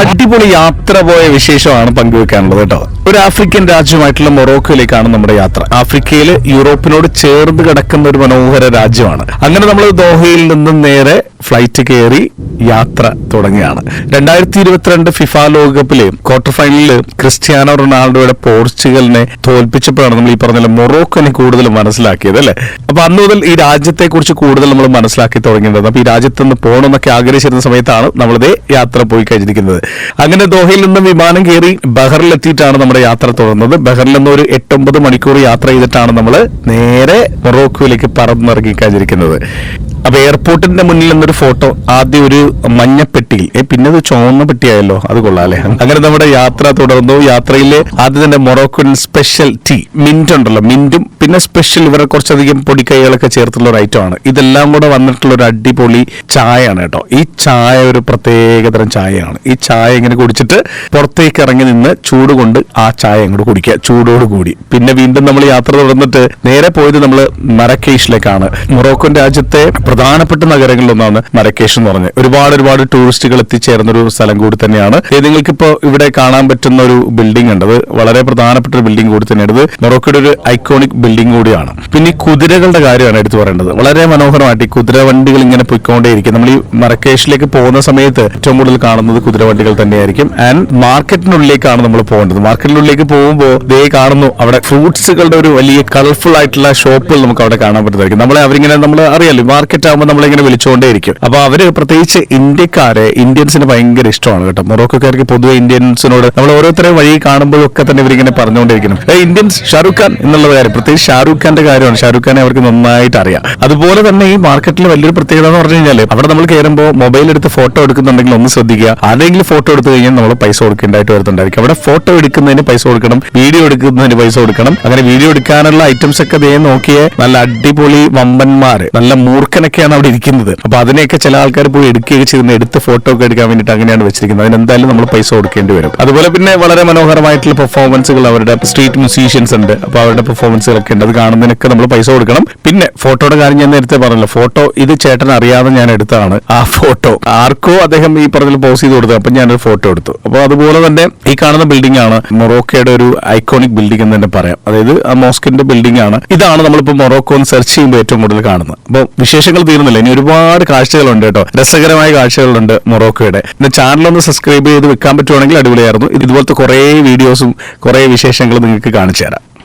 അടിപൊളി യാത്ര പോയ വിശേഷമാണ് പങ്കുവെക്കാനുള്ളത് കേട്ടോ. ഒരു ആഫ്രിക്കൻ രാജ്യമായിട്ടുള്ള മൊറോക്കോയിലേക്കാണ് നമ്മുടെ യാത്ര. ആഫ്രിക്കയിൽ യൂറോപ്പിനോട് ചേർന്ന് കിടക്കുന്ന ഒരു മനോഹര രാജ്യമാണ്. അങ്ങനെ നമ്മൾ ദോഹയിൽ നിന്നും നേരെ ഫ്ലൈറ്റ് കയറി യാത്ര തുടങ്ങിയാണ് രണ്ടായിരത്തി ഇരുപത്തിരണ്ട് ഫിഫ ലോകകപ്പിലെ ക്വാർട്ടർ ഫൈനലിൽ ക്രിസ്ത്യാനോ റൊണാൾഡോയുടെ പോർച്ചുഗലിനെ തോൽപ്പിച്ചപ്പോഴാണ് നമ്മൾ ഈ പറഞ്ഞ മൊറോക്കോനെ കൂടുതൽ മനസ്സിലാക്കിയത് അല്ലെ? അപ്പൊ അന്ന് മുതൽ ഈ രാജ്യത്തെ കുറിച്ച് കൂടുതൽ നമ്മൾ മനസ്സിലാക്കി തുടങ്ങിയത് അപ്പൊ ഈ രാജ്യത്ത് നിന്ന് പോകണമെന്നൊക്കെ ആഗ്രഹിച്ചിരുന്ന സമയത്താണ് നമ്മളിതേ യാത്ര പോയി കഴിഞ്ഞിരിക്കുന്നത്. അങ്ങനെ ദോഹയിൽ നിന്ന് വിമാനം കയറി ബഹറിലെത്തിയിട്ടാണ് നമ്മുടെ യാത്ര തുടർന്നത്. ബഹറിൽ നിന്ന് ഒരു എട്ടൊമ്പത് മണിക്കൂർ യാത്ര ചെയ്തിട്ടാണ് നമ്മൾ നേരെ മൊറോക്കോയിലേക്ക് പറന്നിറങ്ങി കഴിഞ്ഞിരിക്കുന്നത്. അപ്പൊ എയർപോർട്ടിന്റെ മുന്നിൽ നിന്നൊരു ഫോട്ടോ ആദ്യം ഒരു മഞ്ഞപ്പെട്ടിയിൽ പിന്നെ അത് ചുവന്ന പെട്ടിയായല്ലോ അത് കൊള്ളാല്ലേ അങ്ങനെ നമ്മുടെ യാത്ര തുടർന്നു. യാത്രയിൽ ആദ്യം തന്നെ മൊറോക്കൻ സ്പെഷ്യൽ ടീ മിന്റ് ഉണ്ടല്ലോ മിന്റും പിന്നെ സ്പെഷ്യൽ ഇവരെ കുറച്ചധികം പൊടിക്കൈകളൊക്കെ ചേർത്തുള്ള ഒരു ഐറ്റം ആണ്. ഇതെല്ലാം കൂടെ വന്നിട്ടുള്ള ഒരു അടിപൊളി ചായയാണ് കേട്ടോ. ഈ ചായ ഒരു പ്രത്യേകതരം ചായയാണ്. ഈ ചായ ഇങ്ങനെ കുടിച്ചിട്ട് പുറത്തേക്ക് ഇറങ്ങി നിന്ന് ചൂട് കൊണ്ട് ആ ചായ അങ്ങോട്ട് കുടിക്കുക ചൂടോട് കൂടി. പിന്നെ വീണ്ടും നമ്മൾ യാത്ര തുടർന്നിട്ട് നേരെ പോയത് നമ്മൾ മരക്കേഷിലേക്കാണ്. മൊറോക്കൻ രാജ്യത്തെ പ്രധാനപ്പെട്ട നഗരങ്ങളിലൊന്നാണ് മരക്കേഷ് എന്ന് പറഞ്ഞത് ഒരുപാട് ഒരുപാട് ടൂറിസ്റ്റുകൾ എത്തിച്ചേർന്ന ഒരു സ്ഥലം കൂടി തന്നെയാണ്. നിങ്ങൾക്ക് ഇപ്പോൾ ഇവിടെ കാണാൻ പറ്റുന്ന ഒരു ബിൽഡിംഗ് ഉണ്ട്. അത് വളരെ പ്രധാനപ്പെട്ട ഒരു ബിൽഡിംഗ് കൂടി തന്നെയാണ്. മൊറോക്കോയുടെ ഒരു ഐക്കോണിക് ബിൽഡിംഗ് കൂടിയാണ്. പിന്നെ കുതിരകളുടെ കാര്യമാണ് എടുത്തു പറയേണ്ടത്. വളരെ മനോഹരമായിട്ട് ഈ കുതിര വണ്ടികൾ ഇങ്ങനെ പൊയ്ക്കൊണ്ടേയിരിക്കും. നമ്മൾ ഈ മരക്കേഷിലേക്ക് പോകുന്ന സമയത്ത് ഏറ്റവും കൂടുതൽ കാണുന്നത് കുതിര വണ്ടികൾ തന്നെയായിരിക്കും. ആൻഡ് മാർക്കറ്റിനുള്ളിലേക്കാണ് നമ്മൾ പോകേണ്ടത്. മാർക്കറ്റിനുള്ളിലേക്ക് പോകുമ്പോൾ ദേ കാണുന്നു അവിടെ ഫ്രൂട്ട്സുകളുടെ ഒരു വലിയ കളർഫുൾ ആയിട്ടുള്ള ഷോപ്പുകൾ നമുക്ക് അവിടെ കാണാൻ പറ്റുന്നതായിരിക്കും. നമ്മളെ അവരിങ്ങനെ നമ്മൾ അറിയാലോ മാർക്കറ്റ് ആകുമ്പോൾ നമ്മളിങ്ങനെ വിളിച്ചുകൊണ്ടേയിരിക്കും. അപ്പൊ അവർ പ്രത്യേകിച്ച് ഇന്ത്യക്കാരെ ഇന്ത്യൻസിന് ഭയങ്കര ഇഷ്ടമാണ് കേട്ടോ. മൊറോക്കോക്കാർക്ക് പൊതുവെ ഇന്ത്യൻസിനോട് നമ്മൾ ഓരോരുത്തരെ വഴി കാണുമ്പോഴൊക്കെ തന്നെ ഇവരിങ്ങനെ പറഞ്ഞുകൊണ്ടിരിക്കണം ഇന്ത്യൻസ് ഷാറുഖ് ഖാൻ എന്നുള്ള കാര്യം. പ്രത്യേകിച്ച് ഷാറുഖ് ഖാന്റെ കാര്യമാണ്. ഷാറുഖ് ഖാനെ അവർക്ക് നന്നായിട്ട് അറിയാം. അതുപോലെ തന്നെ ഈ മാർക്കറ്റിൽ വലിയൊരു പ്രത്യേകത എന്ന് പറഞ്ഞു കഴിഞ്ഞാൽ അവിടെ നമ്മൾ കയറുമ്പോൾ മൊബൈൽ എടുത്ത് ഫോട്ടോ എടുക്കുന്നുണ്ടെങ്കിൽ ഒന്ന് ശ്രദ്ധിക്കുക. ആരെങ്കിലും ഫോട്ടോ എടുത്തു കഴിഞ്ഞാൽ നമ്മൾ പൈസ കൊടുക്കേണ്ടതായിട്ട് വരുന്നുണ്ടായിരിക്കും. അവിടെ ഫോട്ടോ എടുക്കുന്നതിന് പൈസ കൊടുക്കണം വീഡിയോ എടുക്കുന്നതിന് പൈസ കൊടുക്കണം. അങ്ങനെ വീഡിയോ എടുക്കാനുള്ള ഐറ്റംസ് ഒക്കെ ദേ നോക്കിയേ നല്ല അടിപൊളി വമ്പന്മാര് നല്ല മൂർഖനൊക്കെയാണ് അവിടെ ഇരിക്കുന്നത്. അപ്പൊ അതിനെയൊക്കെ ചില ആൾക്കാർ പോയി എടുക്കുകയൊക്കെ ചെയ്യുന്ന. എടുത്ത് ഫോട്ടോ ഒക്കെ എടുക്കാൻ വേണ്ടിയിട്ട് അങ്ങനെയാണ് വെച്ചിരിക്കുന്നത്. അതിനെന്തായാലും നമ്മൾ പൈസ കൊടുക്കേണ്ടി വരും. അതുപോലെ പിന്നെ വളരെ മനോഹരമായിട്ടുള്ള പെർഫോമൻസുകൾ അവരുടെ സ്ട്രീറ്റ് മ്യൂസീഷ്യൻസ് ഉണ്ട്. അപ്പൊ അവരുടെ പെർഫോമൻസുകളൊക്കെ ഉണ്ട്. അത് കാണുന്നതിനൊക്കെ നമ്മൾ പൈസ കൊടുക്കണം. പിന്നെ ഫോട്ടോയുടെ കാര്യം ഞാൻ നേരത്തെ പറഞ്ഞല്ലോ. ഫോട്ടോ ഇത് ചേട്ടൻ അറിയാതെ ഞാൻ എടുത്തതാണ്. ആ ഫോട്ടോ ആർക്കോ അദ്ദേഹം ഈ പറഞ്ഞ പോസ് ചെയ്ത് കൊടുത്തു. അപ്പൊ ഞാനൊരു ഫോട്ടോ എടുത്തു. അപ്പൊ അതുപോലെ തന്നെ ഈ കാണുന്ന ബിൽഡിംഗ് ആണ് മൊറോക്കയുടെ ഒരു ഐക്കോണിക് ബിൽഡിംഗ് എന്ന് തന്നെ പറയാം. അതായത് ആ മോസ്കിന്റെ ബിൽഡിംഗ് ആണ്. ഇതാണ് നമ്മളിപ്പോ മൊറോക്കോ സെർച്ച് ചെയ്യുമ്പോൾ ഏറ്റവും കൂടുതൽ കാണുന്നത്. അപ്പോൾ വിശേഷങ്ങൾ തീർന്നില്ല ഇനി ഒരുപാട് കാഴ്ചകളുണ്ട് കേട്ടോ. രസകരമായ കാഴ്ചകളുണ്ട് മൊറോക്കോയുടെ. പിന്നെ ഒന്ന് സബ്സ്ക്രൈബ് ചെയ്ത് വെക്കാൻ പറ്റുവാണെങ്കിൽ അടിപൊളിയായിരുന്നു. ഇതുപോലത്തെ കുറേ വീഡിയോസും കുറേ വിശേഷങ്ങളും നിങ്ങൾക്ക് കാണിച്ചു തരാം.